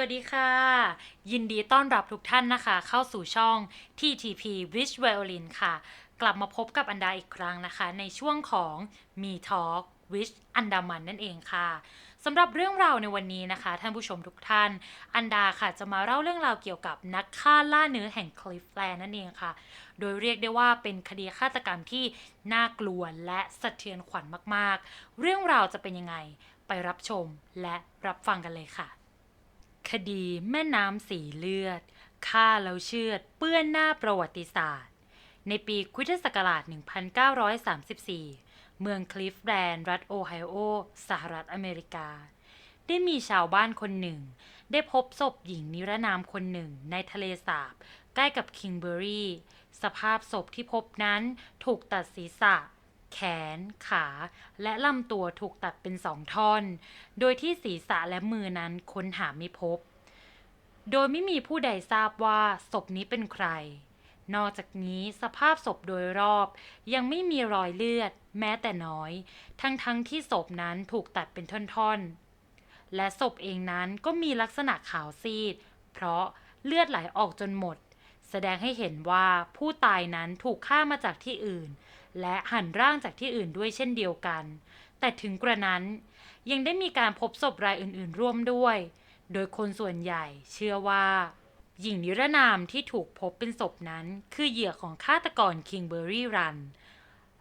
วัสดีค่ะ ยินดีต้อนรับทุกท่านนะคะ เข้าสู่ช่อง TTP Wish Violin ค่ะ กลับมาพบกับอันดาอีกครั้งนะคะ ในช่วงของ Me Talk Wish อันดามันนั่นเองค่ะสำหรับเรื่องราวในวันนี้นะคะ ท่านผู้ชมทุกท่าน อันดาค่ะจะมาเล่าเรื่องราวเกี่ยวกับนักฆ่าล่าเนื้อแห่งคลิฟแลนด์นั่นเองค่ะ โดยเรียกได้ว่าเป็นคดีฆาตกรรมที่น่ากลัวและสะเทือนขวัญมากๆ เรื่องราวจะเป็นยังไงไปรับชมและรับฟังกันเลยค่ะ คดีแม่น้ำสีเลือดฆ่าแล้วเชือดเปื้อนหน้าประวัติศาสตร์ ในปีคริสตศักราช 1934 เมืองคลิฟแลนด์รัฐโอไฮโอ สหรัฐอเมริกา ได้มีชาวบ้านคนหนึ่ง ได้พบศพหญิงนิรนามคนหนึ่งในทะเลสาบ ใกล้กับคิงเบอรีสภาพศพที่พบนั้นถูกตัดศีรษะแขน ขา และลำตัวถูกตัดเป็นสองท่อน โดยที่ศีรษะและมือนั้นค้นหาไม่พบ โดยไม่มีผู้ใดทราบว่าศพนี้เป็นใคร นอกจากนี้สภาพศพโดยรอบ ยังไม่มีรอยเลือด แม้แต่น้อย ทั้งๆทที่ศพนั้นถูกตัดเป็นท่อนๆ และศพเองนั้นก็มีลักษณะขาวซีด เพราะเลือดไหลออกจนหมด แสดงให้เห็นว่าผู้ตายนั้นถูกฆ่ามาจากที่อื่น และหั่นร่างจากที่อื่นด้วยเช่นเดียวกัน แต่ถึงกระนั้นยังได้มีการพบศพรายอื่นๆ ร่วมด้วย โดยคนส่วนใหญ่เชื่อว่า หญิงนิรนามที่ถูกพบเป็นศพนั้น คือเหยื่อของฆาตกรคิงเบอรี่รัน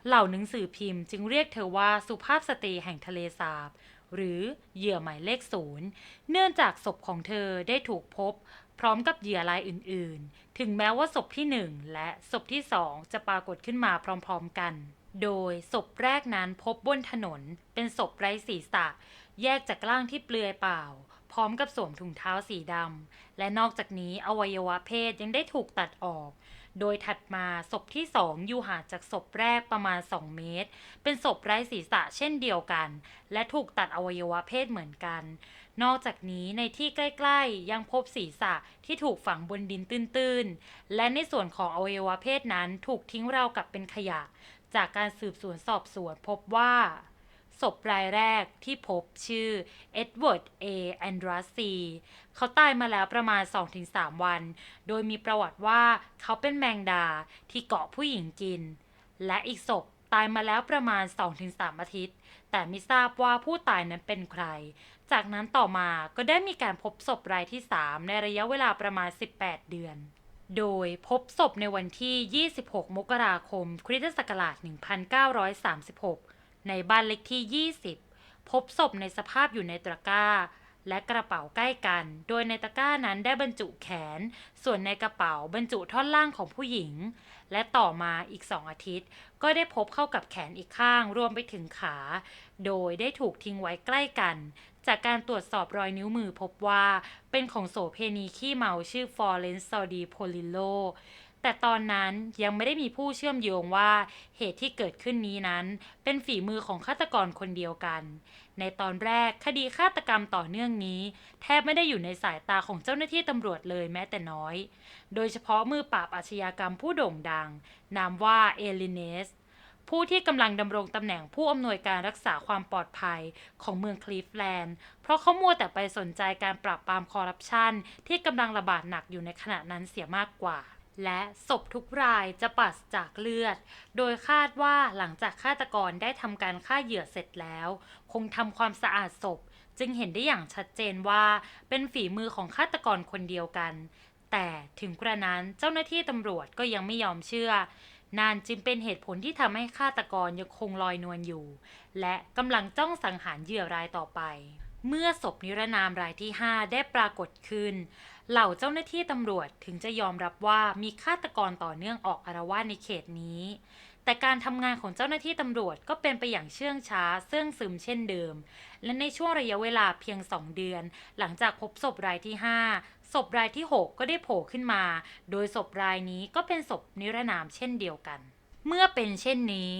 เหล่าหนังสือพิมพ์จึงเรียกเธอว่าสุภาพสตรีแห่งทะเลสาบ หรือเหยื่อหมายเลขศูนย์เนื่องจากศพของเธอได้ถูกพบ พร้อมกับเหยื่อรายอื่น ๆ ถึงแม้ว่าศพที่หนึ่งและศพที่สองจะปรากฏขึ้นมาพร้อม ๆ กันโดยศพแรกนั้นพบบนถนนเป็นศพไร้ศีรษะ แยกจากร่างที่เปลือยเปล่า พร้อมกับสวมถุงเท้าสีดำ และนอกจากนี้อวัยวะเพศยังได้ถูกตัดออก โดยถัดมาศพที่สองอยู่ห่างจากศพแรกประมาณ 2 เมตร เป็นศพไร้ศีรษะเช่นเดียวกัน และถูกตัดอวัยวะเพศเหมือนกัน นอกจากนี้ในที่ใกล้ๆ ยังพบศีรษะที่ถูกฝังบนดินตื้นๆ และในส่วนของอวัยวะเพศนั้นถูกทิ้งราวกับเป็นขยะ จากการสืบสวนสอบสวนพบว่า ศพรายแรกที่พบชื่อเอ็ดเวิร์ดเอแอนดรัสซีเขาตายมาแล้วประมาณ 2-3 วัน โดยมีประวัติว่าเขาเป็นแมงดาที่เกาะผู้หญิงกิน และอีกศพตายมาแล้วประมาณ 2-3 อาทิตย์ แต่ไม่ทราบว่าผู้ตายนั้นเป็นใคร จากนั้นต่อมาก็ได้มีการพบศพรายที่ 3 ในระยะเวลาประมาณ 18 เดือน โดยพบศพในวันที่ 26 มกราคม คริสตศักราช 1936 ในบ้านเล็กที่ 20 พบศพในสภาพอยู่ในตะกร้า และกระเป๋าใกล้กัน โดยในตะกร้านั้นได้บรรจุแขน ส่วนในกระเป๋าบรรจุท่อนล่างของผู้หญิง และต่อมาอีกสองอาทิตย์ ก็ได้พบเข้ากับแขนอีกข้าง รวมไปถึงขา โดยได้ถูกทิ้งไว้ใกล้กัน จากการตรวจสอบรอยนิ้วมือพบว่า เป็นของโสเพณีขี้เมาชื่อฟอร์เรนซ์ซอดีโพลิโล แต่ตอนนั้นยังไม่ได้มีผู้เชื่อมโยงว่าเหตุที่เกิดขึ้นนี้นั้น เป็นฝีมือของฆาตกรคนเดียวกัน ในตอนแรกคดีฆาตกรรมต่อเนื่องนี้ แทบไม่ได้อยู่ในสายตาของเจ้าหน้าที่ตำรวจเลยแม้แต่น้อย โดยเฉพาะมือปราบอาชญากรรมผู้โด่งดัง นามว่าเอลิเนสผู้ที่กำลังดำรงตำแหน่งผู้อำนวยการรักษาความปลอดภัยของเมืองคลีฟแลนด์ เพราะเขามัวแต่ไปสนใจการปราบปรามคอร์รัปชันที่กำลังระบาดหนักอยู่ในขณะนั้นเสียมากกว่า และศพทุกรายจะปราศจากเลือด โดยคาดว่าหลังจากฆาตกรได้ทำการฆ่าเหยื่อเสร็จแล้ว คงทำความสะอาดศพ จึงเห็นได้อย่างชัดเจนว่าเป็นฝีมือของฆาตกรคนเดียวกัน แต่ถึงกระนั้นเจ้าหน้าที่ตำรวจก็ยังไม่ยอมเชื่อ นานจึงเป็นเหตุผลที่ทำให้ฆาตกรยังคงลอยนวลอยู่ และกำลังจ้องสังหารเหยื่อรายต่อไป เมื่อศพนิรนามรายที่ 5 ได้ปรากฏขึ้น เหล่าเจ้าหน้าที่ตำรวจถึงจะยอมรับว่ามีฆาตกรต่อเนื่องออกอารวาสในเขตนี้ แต่การทำงานของเจ้าหน้าที่ตำรวจก็เป็นไปอย่างเชื่องช้าเสื่องซึมเช่นเดิม และในช่วงระยะเวลาเพียง2เดือน หลังจากพบศพรายที่ 5 ศพรายที่ 6 ก็ได้โผล่ขึ้นมา โดยศพรายนี้ก็เป็นศพนิรนามเช่นเดียวกันเมื่อเป็นเช่นนี้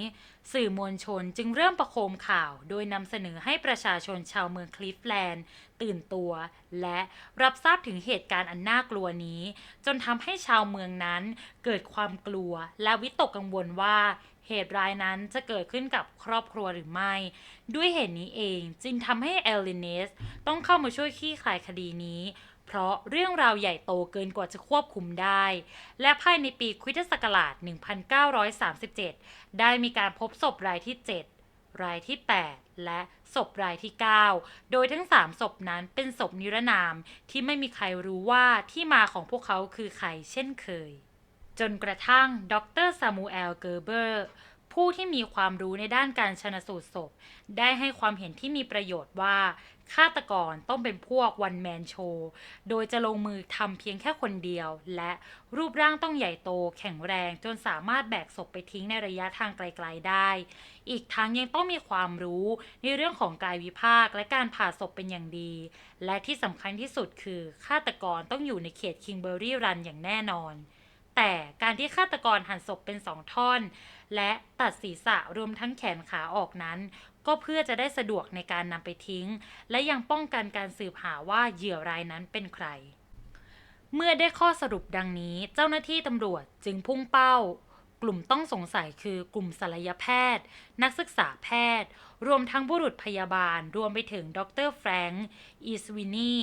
สื่อมวลชนจึงเริ่มประโคมข่าว โดยนำเสนอให้ประชาชนชาวเมืองคลิฟแลนด์ ตื่นตัว และรับทราบถึงเหตุการณ์อันน่ากลัวนี้ จนทำให้ชาวเมืองนั้นเกิดความกลัว และวิตกกังวลว่าเหตุร้ายนั้นจะเกิดขึ้นกับครอบครัวหรือไม่ ด้วยเหตุนี้เองจึงทำให้เอลิเนสต้องเข้ามาช่วยคลี่คลายคดีนี้ เพราะเรื่องราวใหญ่โตเกินกว่าจะควบคุมได้ และภายในปีคริสตศักราช 1937 ได้มีการพบศพรายที่ 7 รายที่ 8 และศพรายที่ 9 โดยทั้ง 3 ศพนั้นเป็นศพนิรนามที่ไม่มีใครรู้ว่าที่มาของพวกเขาคือใครเช่นเคย จนกระทั่งดรซามูเอลเกอร์เบอร์ ผู้ที่มีความรู้ในด้านการชนสูตรศพ ได้ให้ความเห็นที่มีประโยชน์ว่าฆาตกรต้องเป็นพวกวันแมนโชโดยจะลงมือทำเพียงแค่คนเดียว และรูปร่างต้องใหญ่โตแข็งแรงจนสามารถแบกศพไปทิ้งในระยะทางไกลๆได้ อีกทั้งยังต้องมีความรู้ในเรื่องของกายวิภาคและการผ่าศพเป็นอย่างดี และที่สำคัญที่สุดคือฆาตกรต้องอยู่ในเขตคิงเบอรี่รันอย่างแน่นอน แต่การที่ฆาตกรหั่นศพเป็นสองท่อน และตัดศีรษะรวมทั้งแขนขาออกนั้น ก็เพื่อจะได้สะดวกในการนำไปทิ้ง และยังป้องกันการสืบหาว่าเหยื่อรายนั้นเป็นใคร เมื่อได้ข้อสรุปดังนี้ เจ้าหน้าที่ตำรวจจึงพุ่งเป้า กลุ่มต้องสงสัยคือกลุ่มศัลยแพทย์ นักศึกษาแพทย์ รวมทั้งบุรุษพยาบาล รวมไปถึงดรแฟรงค์อีสวินี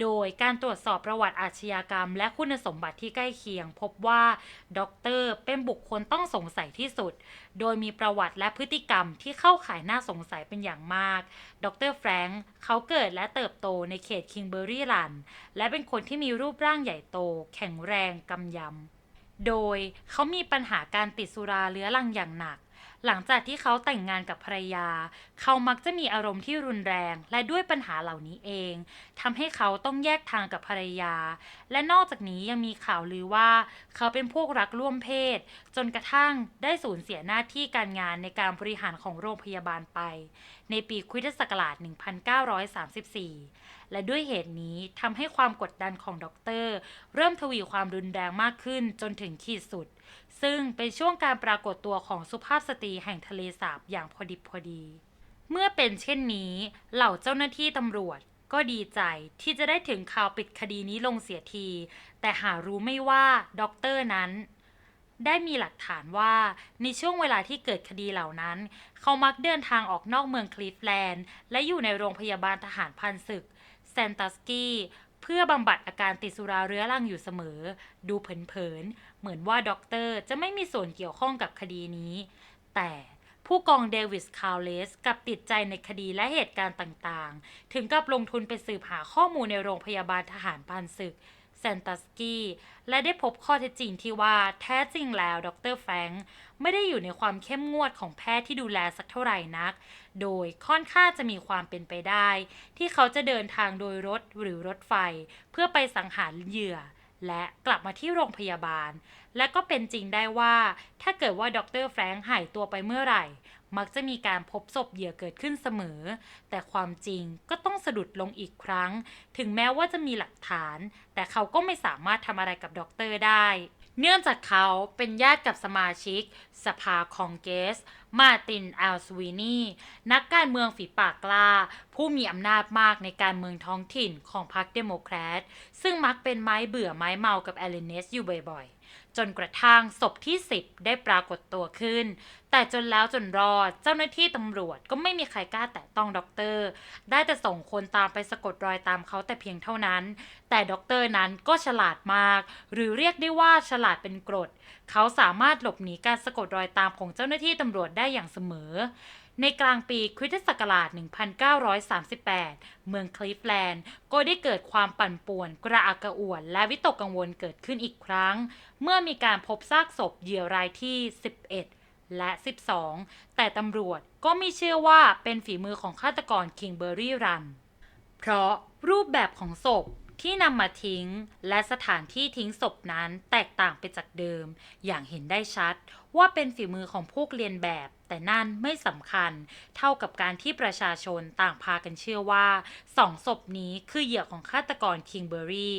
โดยการตรวจสอบประวัติอาชญากรรม และคุณสมบัติที่ใกล้เคียง พบว่าด็อกเตอร์เป็นบุคคลต้องสงสัยที่สุด โดยมีประวัติและพฤติกรรมที่เข้าข่ายน่าสงสัยเป็นอย่างมากด็อกเตอร์แฟรงค์เขาเกิดและเติบโตในเขตคิงเบอรี่รันและเป็นคนที่มีรูปร่างใหญ่โต แข็งแรงกำยำโดยเขามีปัญหาการติดสุราเรื้อรังอย่างหนัก หลังจากที่เขาแต่งงานกับภรรยา เขามักจะมีอารมณ์ที่รุนแรง และด้วยปัญหาเหล่านี้เองทำให้เขาต้องแยกทางกับภรรยา และนอกจากนี้ยังมีข่าวลือว่า เขาเป็นพวกรักร่วมเพศ จนกระทั่งได้สูญเสียหน้าที่การงานในการบริหารของโรงพยาบาลไป ในปีคริสตศักราช 1934 และด้วยเหตุนี้ทำให้ความกดดันของด็อกเตอร์ เริ่มทวีความรุนแรงมากขึ้นจนถึงขีดสุด ซึ่งเป็นช่วงการปรากฏตัวของสุภาพสตรีแห่งทะเลสาบอย่างพอดิบพอดี เมื่อเป็นเช่นนี้ เหล่าเจ้าหน้าที่ตำรวจก็ดีใจที่จะได้ถึงข่าวปิดคดีนี้ลงเสียที แต่หารู้ไม่ว่าด็อกเตอร์นั้น ได้มีหลักฐานว่าในช่วงเวลาที่เกิดคดีเหล่านั้น เขามักเดินทางออกนอกเมืองคลีฟแลนด์ และอยู่ในโรงพยาบาลทหารพันศึกแซนตัสกี้ เพื่อบำบัดอาการติดสุราเรื้อรังอยู่เสมอ ดูเผินๆ เหมือนว่าด็อกเตอร์จะไม่มีส่วนเกี่ยวข้องกับคดีนี้ แต่ผู้กองเดวิสคาร์เลสกับติดใจในคดีและเหตุการณ์ต่างๆ ถึงกับลงทุนไปสืบหาข้อมูลในโรงพยาบาลทหารพันศึกแซนตัสกี้และได้พบข้อเท็จจริงที่ว่าแท้จริงแล้วดรแฟรงค์ ไม่ได้อยู่ในความเข้มงวดของแพทย์ที่ดูแลสักเท่าไหร่นัก โดยค่อนข้างจะมีความเป็นไปได้ ที่เขาจะเดินทางโดยรถหรือรถไฟ เพื่อไปสังหารเหยื่อ และกลับมาที่โรงพยาบาล และก็เป็นจริงได้ว่า ถ้าเกิดว่าดรแฟรงค์หายตัวไปเมื่อไหร่ มักจะมีการพบศพเหยื่อเกิดขึ้นเสมอ แต่ความจริงก็ต้องสะดุดลงอีกครั้ง ถึงแม้ว่าจะมีหลักฐาน แต่เขาก็ไม่สามารถทำอะไรกับด็อกเตอร์ได้ เนื่องจากเขาเป็นญาติกับสมาชิก สภาคองเกส มาร์ตินอัลสวีนีนักการเมืองฝีปากกล้า ผู้มีอำนาจมากในการเมืองท้องถิ่นของพรรคเดโมแครต ซึ่งมักเป็นไม้เบื่อไม้เมากับแอลินเนสอยู่บ่อยๆ จนกระทั่งศพที่ 10 ได้ปรากฏตัวขึ้น แต่จนแล้วจนรอดเจ้าหน้าที่ตำรวจก็ไม่มีใครกล้าแตะต้องด็อกเตอร์ ได้แต่ส่งคนตามไปสะกดรอยตามเขาแต่เพียงเท่านั้น แต่ด็อกเตอร์นั้นก็ฉลาดมาก หรือเรียกได้ว่าฉลาดเป็นกรด เขาสามารถหลบหนีการสะกดรอยตามของเจ้าหน้าที่ตำรวจได้อย่างเสมอในกลางปีคริสตศักราช 1938 เมืองคลีฟแลนด์ ก็ได้เกิดความปั่นป่วน กระอักกระอ่วน และวิตกกังวลเกิดขึ้นอีกครั้ง เมื่อมีการพบซากศพเหยื่อรายที่ 11 และ 12 แต่ตำรวจก็ไม่เชื่อว่าเป็นฝีมือของฆาตกรคิงเบอร์รี่รัน เพราะรูปแบบของศพที่นำมาทิ้งและสถานที่ทิ้งศพนั้นแตกต่างไปจากเดิม อย่างเห็นได้ชัดว่าเป็นฝีมือของพวกเรียนแบบ แต่นั่นไม่สำคัญ เท่ากับการที่ประชาชนต่างพากันเชื่อว่าสองศพนี้คือเหยื่อของฆาตกรคิงเบอรี่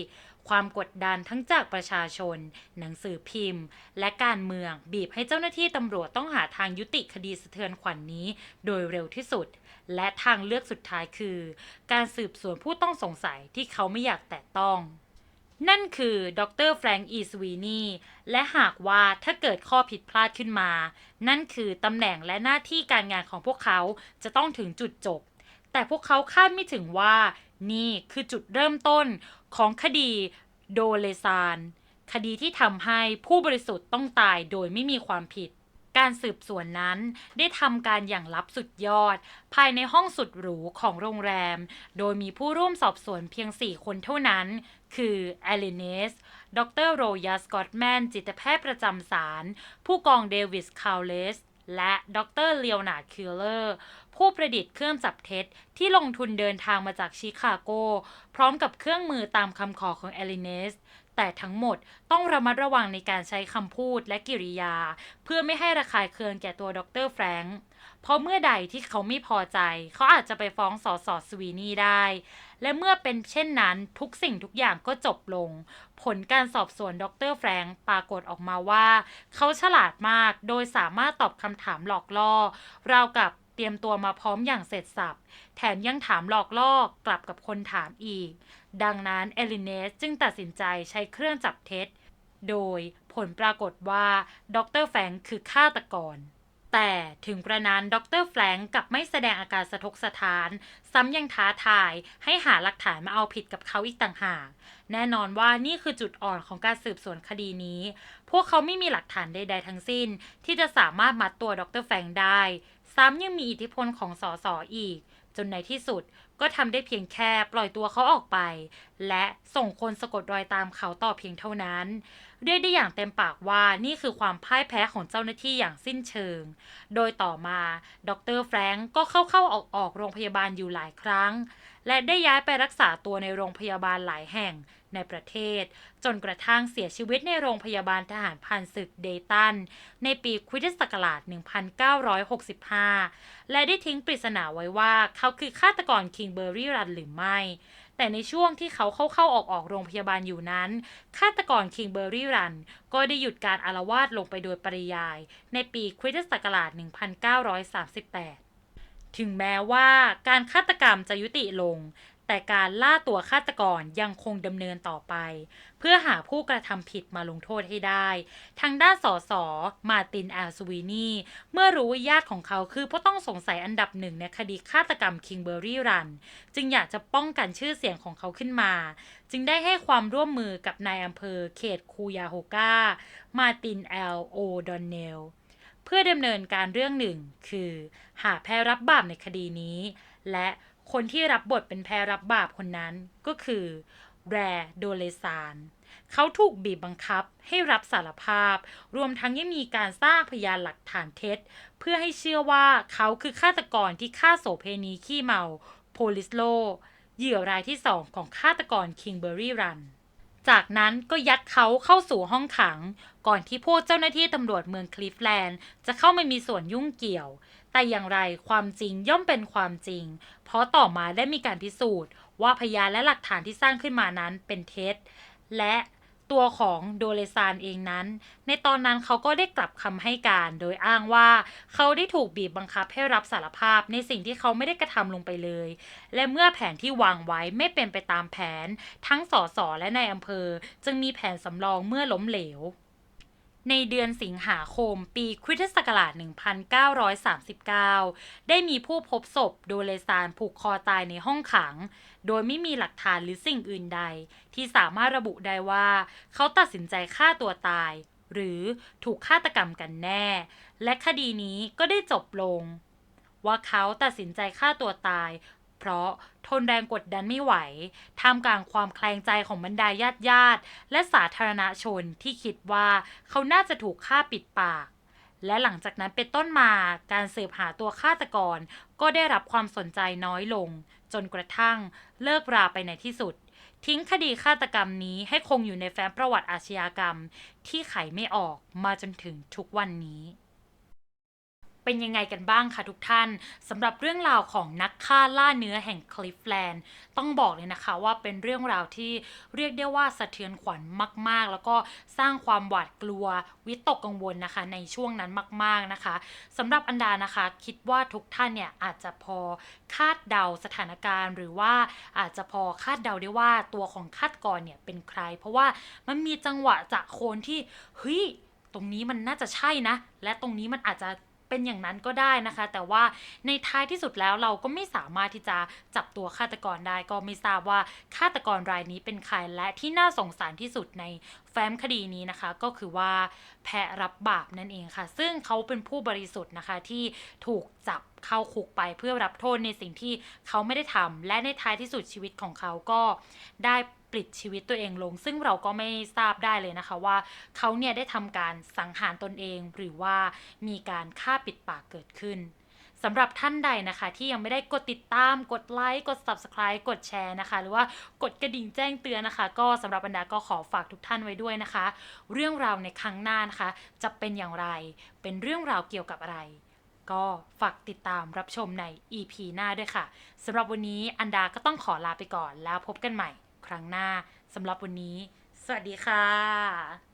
ความกดดันทั้งจากประชาชน หนังสือพิมพ์ และการเมืองบีบให้เจ้าหน้าที่ตำรวจต้องหาทางยุติคดีสะเทือนขวัญนนี้ โดยเร็วที่สุด และทางเลือกสุดท้ายคือ การสืบสวนผู้ต้องสงสัยที่เขาไม่อยากแตะต้องนั่นคือดรแฟรงค์อีสวีนีและหากว่าถ้าเกิดข้อผิดพลาดขึ้นมา นั่นคือตำแหน่งและหน้าที่การงานของพวกเขาจะต้องถึงจุดจบ แต่พวกเขาคาดไม่ถึงว่า นี่คือจุดเริ่มต้น ของคดีโดเลซาน คดีที่ทำให้ผู้บริสุทธิ์ต้องตายโดยไม่มีความผิด การสืบสวนนั้นได้ทำการอย่างลับสุดยอด ภายในห้องสุดหรูของโรงแรม โดยมีผู้ร่วมสอบสวนเพียง 4 คนเท่านั้น คือแอลิเนส ดรโรยาสกอตแมน จิตแพทย์ประจำศาล ผู้กองเดวิส คาวเลส และดรเลโอนาร์ดคิลเลอร์ผู้ประดิษฐ์เครื่องจับเท็จที่ลงทุนเดินทางมาจากชิคาโก พร้อมกับเครื่องมือตามคำขอของเอลิเนส แต่ทั้งหมดต้องระมัดระวังในการใช้คำพูดและกิริยา เพื่อไม่ให้ระคายเคืองแก่ตัวดรแฟรงค์เพราะเมื่อใดที่เขาไม่พอใจ เขาอาจจะไปฟ้องสอสอสวีนี่ได้ และเมื่อเป็นเช่นนั้นทุกสิ่งทุกอย่างก็จบลง ผลการสอบสวนดรแฟรงค์ปรากฏออกมาว่า เขาฉลาดมากโดยสามารถตอบคำถามหลอกล่อราวกับ เตรียมตัวมาพร้อมอย่างเสร็จสับ แถมยังถามหลอกล่อกกลับกับคนถามอีก ดังนั้นเอลิเนสจึงตัดสินใจใช้เครื่องจับเท็จ โดยผลปรากฏว่าดรแฟรงค์คือฆาตกรแต่ถึงกระนั้นดรแฟรงก์กลับไม่แสดงอาการสะทกสะท้าน ซ้ำยังท้าทายให้หาหลักฐานมาเอาผิดกับเขาอีกต่างหาก แน่นอนว่านี่คือจุดอ่อนของการสืบสวนคดีนี้ พวกเขาไม่มีหลักฐานใดๆทั้งสิ้น ที่จะสามารถมัดตัวดรแฟรงได้ ซ้ำยังมีอิทธิพลของสอสออีก จนในที่สุดก็ทำได้เพียงแค่ปล่อยตัวเขาออกไป และส่งคนสะกดรอยตามเขาต่อเพียงเท่านั้น เรียกได้อย่างเต็มปากว่านี่คือความพ่ายแพ้ของเจ้าหน้าที่อย่างสิ้นเชิง โดยต่อมาดรแฟรงก์ก็เข้าเข้าออกออกโรงพยาบาลอยู่หลายครั้ง และได้ย้ายไปรักษาตัวในโรงพยาบาลหลายแห่ง ในประเทศ จนกระทั่งเสียชีวิตในโรงพยาบาลทหารพันศึกเดตัน ในปีคริสตศักราช 1965 และได้ทิ้งปริศนาไว้ว่าเขาคือฆาตกรคิงเบอร์รี่รันหรือไม่ แต่ในช่วงที่เขาเข้าเข้าออกออกโรงพยาบาลอยู่นั้น ฆาตกรคิงเบอร์รี่รัน ก็ได้หยุดการอารวาสลงไปโดยปริยาย ในปีคริสตศักราช 1938ถึงแม้ว่าการฆาตกรรมจะยุติลง แต่การล่าตัวฆาตกรยังคงดำเนินต่อไป เพื่อหาผู้กระทำผิดมาลงโทษให้ได้ ทางด้านสสมาตินแอลสวีนีเมื่อรู้ว่าญาติของเขาคือผู้ต้องสงสัยอันดับหนึ่งในคดีฆาตกรรมคิงเบอร์รี่รัน จึงอยากจะป้องกันชื่อเสียงของเขาขึ้นมา จึงได้ให้ความร่วมมือกับนายอำเภอเขตคูยาโฮกามาตินแอลโอดอนเนลเพื่อดำเนินการเรื่องหนึ่ง คือ หาแพ้รับบาปในคดีนี้ และ คนที่รับบทเป็นแพ้รับบาปคนนั้นก็คือแรโดเลซานเขาถูกบีบบังคับให้รับสารภาพ รวมทั้งยังมีการสร้างพยานหลักฐานเท็จ เพื่อให้เชื่อว่าเขาคือฆาตกรที่ฆ่าโสเพณีขี้เมาโพลิสโล เหยื่อรายที่สองของฆาตกรคิงเบอร์รี่รัน จากนั้นก็ยัดเขาเข้าสู่ห้องขัง ก่อนที่พวกเจ้าหน้าที่ตำรวจเมืองคลิฟแลนด์ จะเข้ามามีส่วนยุ่งเกี่ยว แต่อย่างไรความจริงย่อมเป็นความจริง เพราะต่อมาได้มีการพิสูจน์ ว่าพยานและหลักฐานที่สร้างขึ้นมานั้นเป็นเท็จ และตัวของโดเลซานเองนั้น ในตอนนั้นเขาก็ได้กลับคำให้การ โดยอ้างว่าเขาได้ถูกบีบบังคับให้รับสารภาพในสิ่งที่เขาไม่ได้กระทำลงไปเลย และเมื่อแผนที่วางไว้ไม่เป็นไปตามแผน ทั้งสสและนายอำเภอ จึงมีแผนสำรองเมื่อล้มเหลว ในเดือนสิงหาคมปีคริสตศักราช 1939 ได้มีผู้พบศพโดเลซานผูกคอตายในห้องขัง โดยไม่มีหลักฐานหรือสิ่งอื่นใด ที่สามารถระบุได้ว่า เขาตัดสินใจฆ่าตัวตาย หรือถูกฆาตกรรมกันแน่ และคดีนี้ก็ได้จบลง ว่าเขาตัดสินใจฆ่าตัวตาย ราะทนแรงกดดันไม่ไหว ท่ามกลางความแคลงใจของบรรดาญาติญาติ และสาธารณชนที่คิดว่าเขาน่าจะถูกฆ่าปิดปาก และหลังจากนั้นเป็นต้นมาการสืบหาตัวฆาตกร ก็ได้รับความสนใจน้อยลง จนกระทั่งเลิกราไปในที่สุด ทิ้งคดีฆาตกรรมนี้ให้คงอยู่ในแฟ้มประวัติอาชญากรรม ที่ไขไม่ออกมาจนถึงทุกวันนี้ เป็นยังไงกันบ้างคะทุกท่านสำหรับเรื่องราวของนักฆ่าล่าเนื้อแห่งคลิฟแลนด์ต้องบอกเลยนะคะว่าเป็นเรื่องราวที่เรียกได้ว่าสะเทือนขวัญมาก ๆ แล้วก็สร้างความหวาดกลัววิตกกังวลนะคะ ในช่วงนั้นมาก ๆนะคะสำหรับอันดานะคะ คิดว่าทุกท่านเนี่ยอาจจะพอคาดเดาสถานการณ์ หรือว่าอาจจะพอคาดเดาได้ว่าตัวของฆาตกรเนี่ยเป็นใคร เพราะว่ามันมีจังหวะจากโคนที่เฮ้ยตรงนี้มันน่าจะใช่นะ และตรงนี้มันอาจจะ เป็นอย่างนั้นก็ได้นะคะ แต่ว่าในท้ายที่สุดแล้วเราก็ไม่สามารถที่จะจับตัวฆาตกรได้ก็ไม่ทราบว่าฆาตกรรายนี้เป็นใครและที่น่าสงสารที่สุดในแฟ้มคดีนี้นะคะ ก็คือว่าแพะรับบาปนั่นเองค่ะ ซึ่งเขาเป็นผู้บริสุทธิ์นะคะที่ถูกจับเข้าคุกไปเพื่อรับโทษในสิ่งที่เขาไม่ได้ทำและในท้ายที่สุดชีวิตของเขาก็ได้ ปลิดชีวิตตัวเองลง ซึ่งเราก็ไม่ทราบได้เลยนะคะว่าเขาเนี่ยได้ทำการสังหารตนเอง หรือว่ามีการฆ่าปิดปากเกิดขึ้นสำหรับท่านใดนะคะที่ยังไม่ได้กดติดตามกดไลค์กด subscribe กดแชร์นะคะ หรือว่ากดกระดิ่งแจ้งเตือนนะคะ ก็สำหรับบรรดาก็ขอฝากทุกท่านไว้ด้วยนะคะ เรื่องราวในครั้งหน้านะคะ จะเป็นอย่างไร เป็นเรื่องราวเกี่ยวกับอะไร ก็ฝากติดตามรับชมใน EP หน้าด้วยค่ะสำหรับวันนี้อันดาก็ต้องขอลาไปก่อนแล้วพบกันใหม่ ครั้งหน้าสำหรับวันนี้ สวัสดีค่ะ